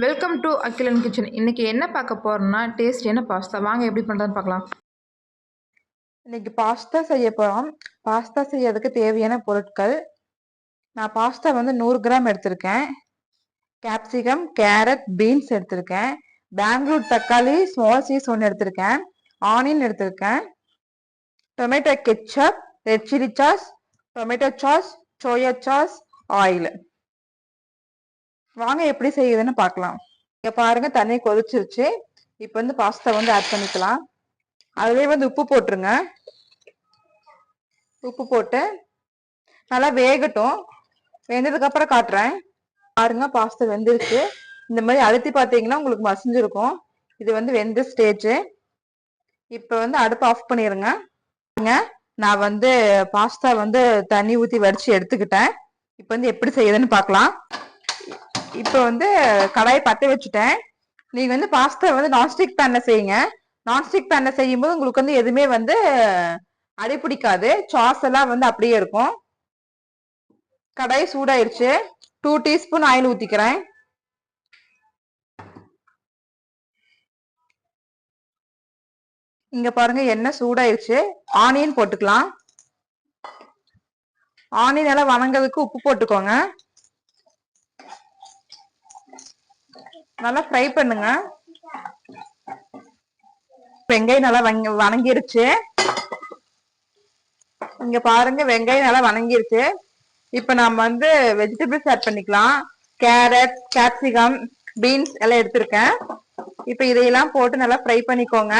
Welcome to அக்கிலன் kitchen இன்றைக்கி என்ன பார்க்க போகிறோம்னா டேஸ்டியான பாஸ்தா வாங்க எப்படி பண்ணுறதுன்னு பார்க்கலாம். இன்றைக்கி பாஸ்தா செய்ய போகிறோம் பாஸ்தா செய்யறதுக்கு தேவையான பொருட்கள். நான் பாஸ்தா வந்து நூறு கிராம் எடுத்திருக்கேன். கேப்சிகம் கேரட் பீன்ஸ் எடுத்திருக்கேன். பெங்களூர் தக்காளி ஸ்மால் சீஸ் ஒன்று எடுத்திருக்கேன். ஆனியன் எடுத்திருக்கேன். Tomato ketchup red chilli sauce tomato sauce soya sauce oil வாங்க எப்படி செய்யுதுன்னு பார்க்கலாம். இங்க பாருங்க தண்ணி கொதிச்சிருச்சு. இப்போ வந்து பாஸ்தா வந்து ஆட் பண்ணிக்கலாம். அதுலேயே வந்து உப்பு போட்டுருங்க. உப்பு போட்டு நல்லா வேகட்டும். வெந்ததுக்கு அப்புறம் காட்டுறேன். பாருங்க பாஸ்தா வெந்துருச்சு. இந்த மாதிரி அழுத்தி பார்த்தீங்கன்னா உங்களுக்கு மசிஞ்சிருக்கும். இது வந்து வெந்த ஸ்டேஜ் இப்போ வந்து அடுப்பு ஆஃப் பண்ணிடுங்க நான் வந்து பாஸ்தா வந்து தண்ணி ஊற்றி வடிச்சு எடுத்துக்கிட்டேன். இப்போ வந்து எப்படி செய்யுதுன்னு பார்க்கலாம். இப்போ வந்து கடாயை பற்ற வச்சுட்டேன். நீங்கள் வந்து பாஸ்தா வந்து நான்ஸ்டிக் பேனில் செய்யுங்க. நான்ஸ்டிக் பேனில் செய்யும்போது உங்களுக்கு வந்து எதுவுமே வந்து அடி பிடிக்காது. சாஸ் எல்லாம் வந்து அப்படியே இருக்கும். கடாய் சூடாயிருச்சு. டூ டீஸ்பூன் ஆயில் ஊற்றிக்கிறேன் இங்க பாருங்க எண்ணெய் சூடாயிருச்சு. ஆனியன் போட்டுக்கலாம். ஆனியன் எல்லாம் வணங்கிறதுக்கு உப்பு போட்டுக்கோங்க. நல்லா ஃப்ரை பண்ணுங்க. வெங்காயம் நல்லா வணங்கிருச்சு. இங்க பாருங்க வெங்காயம் நல்லா வணங்கிருச்சு. இப்ப நம்ம வந்து வெஜிடபிள்ஸ் ஆட் பண்ணிக்கலாம். கேரட் கேப்சிகம் பீன்ஸ் எல்லாம் எடுத்திருக்கேன். இப்ப இதையெல்லாம் போட்டு நல்லா ஃப்ரை பண்ணிக்கோங்க.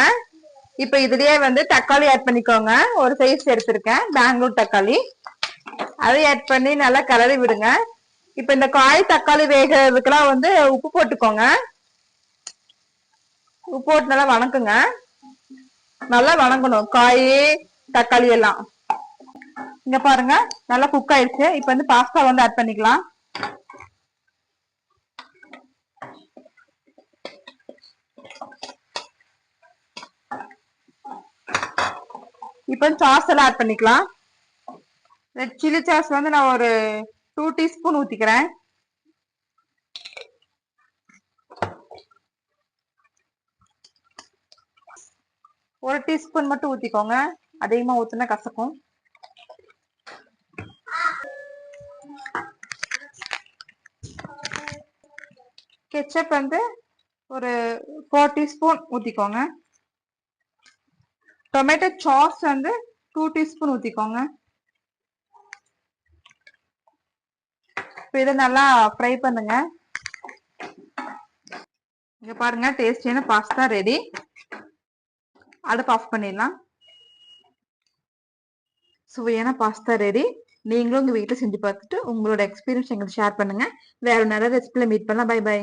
இப்ப இதுலயே வந்து தக்காளி ஆட் பண்ணிக்கோங்க. ஒரு சைஸ் எடுத்திருக்கேன். பெங்களூர் தக்காளி. அதை ஆட் பண்ணி நல்லா கலரி விடுங்க. இப்ப இந்த காய் தக்காளி வேகிறதுக்கெல்லாம் வந்து உப்பு போட்டுக்கோங்க. உப்பு போட்டு நல்லா வணக்குங்க. நல்லா வணங்கணும். காய் தக்காளி எல்லாம். இங்க பாருங்க நல்லா குக் ஆயிடுச்சு. இப்ப வந்து பாஸ்தா வந்து ஆட் பண்ணிக்கலாம். இப்ப சாஸ் எல்லாம் ஆட் பண்ணிக்கலாம். ரெட் சில்லி சாஸ் வந்து நான் ஒரு டூ டீஸ்பூன் ஊத்திக்கிறேன். ஒரு டீஸ்பூன் மட்டும் ஊத்திக்கோங்க. அதிகமா ஊத்துனா கசக்கும். கெச்சப் வந்து ஒரு ஃபோர் டீஸ்பூன் ஊத்திக்கோங்க. டொமேட்டோ சாஸ் வந்து டூ டீஸ்பூன் ஊத்திக்கோங்க. இதை நல்லா ஃப்ரை பண்ணுங்க. இங்க பாருங்க டேஸ்டியான பாஸ்தா ரெடி அடுப்பு ஆஃப் பண்ணிடலாம். சுவையான பாஸ்தா ரெடி நீங்களும் உங்க வீட்டில் செஞ்சு பார்த்துட்டு உங்களோட எக்ஸ்பீரியன்ஸ் எங்களுக்கு ஷேர் பண்ணுங்க. வேற நிறைய ரெசிபியில் மீட் பண்ணலாம். Bye bye